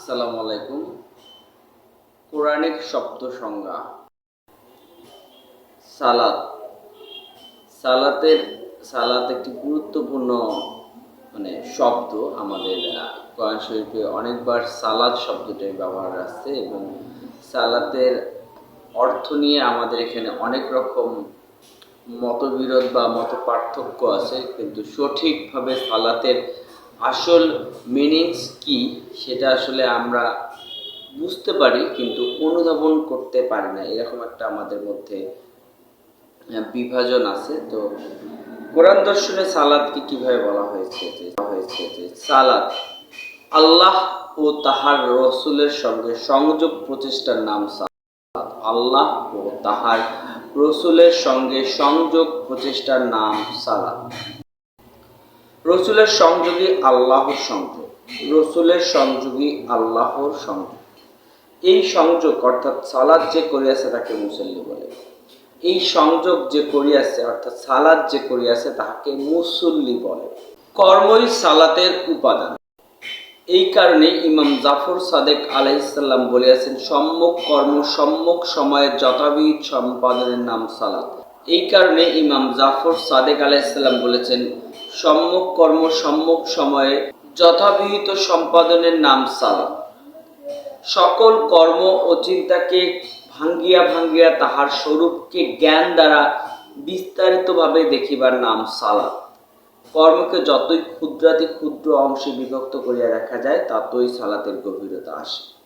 আসসালামু আলাইকুম। কোরআনিক শব্দ সংজ্ঞা। সালাত। সালাতের, সালাত একটি গুরুত্বপূর্ণ মানে শব্দ আমাদের কোরআন শরীফে অনেকবার সালাত শব্দটাই ব্যবহার আসছে এবং সালাতের অর্থ নিয়ে আমাদের এখানে অনেক রকম মতবিরোধ বা মত পার্থক্য আছে, কিন্তু সঠিকভাবে সালাতের আসল মিনিংস কি সেটা আসলে আমরা বুঝতে পারি, কিন্তু অনুধাবন করতে পারি না। এরকম একটা আমাদের মধ্যে বিভাজন আছে। তো কোরআন দর্শনে সালাদকে কীভাবে বলা হয়েছে? যে হয়েছে যে সালাদ আল্লাহ ও তাহার রসুলের সঙ্গে সংযোগ প্রচেষ্টার নাম সালাদ। আল্লাহ ও তাহার রসুলের সঙ্গে সংযোগ প্রচেষ্টার নাম সালাদ। রসুলের সংযোগী আল্লাহর সংযোগ। রসুলের সংযোগী আল্লাহর সংযোগ। এই সংযোগ অর্থাৎ সালাদ যে করিয়াছে তাকে মুসল্লি বলে। এই সংযোগ যে করিয়াছে অর্থাৎ সালাদ যে করিয়াছে তাহাকে মুসল্লি বলে। কর্মই সালাতের উপাদান। এই কারণে ইমাম জাফর সাদেক আলাইসাল্লাম বলিয়াছেন, সম্মুখ কর্ম, সম্মুখ সময়ে যথাবিহিত সম্পাদনের নাম সালাত। এই কারণে ইমাম জাফর সাদেক আলাইসাল্লাম বলেছেন সম্মুখ কর্ম সম্মুখ সময়ে যথাবিহিত সম্পাদনের নাম সালাত সকল কর্ম ও চিন্তাকে ভাঙ্গিয়া ভাঙ্গিয়া তাহার স্বরূপকে জ্ঞান দ্বারা বিস্তারিতভাবে দেখিবার নাম সালাত কর্মকে যতই ক্ষুদ্রাতি ক্ষুদ্র অংশে বিভক্ত করিয়া রাখা যায়, ততই সালাতের গভীরতা আসে।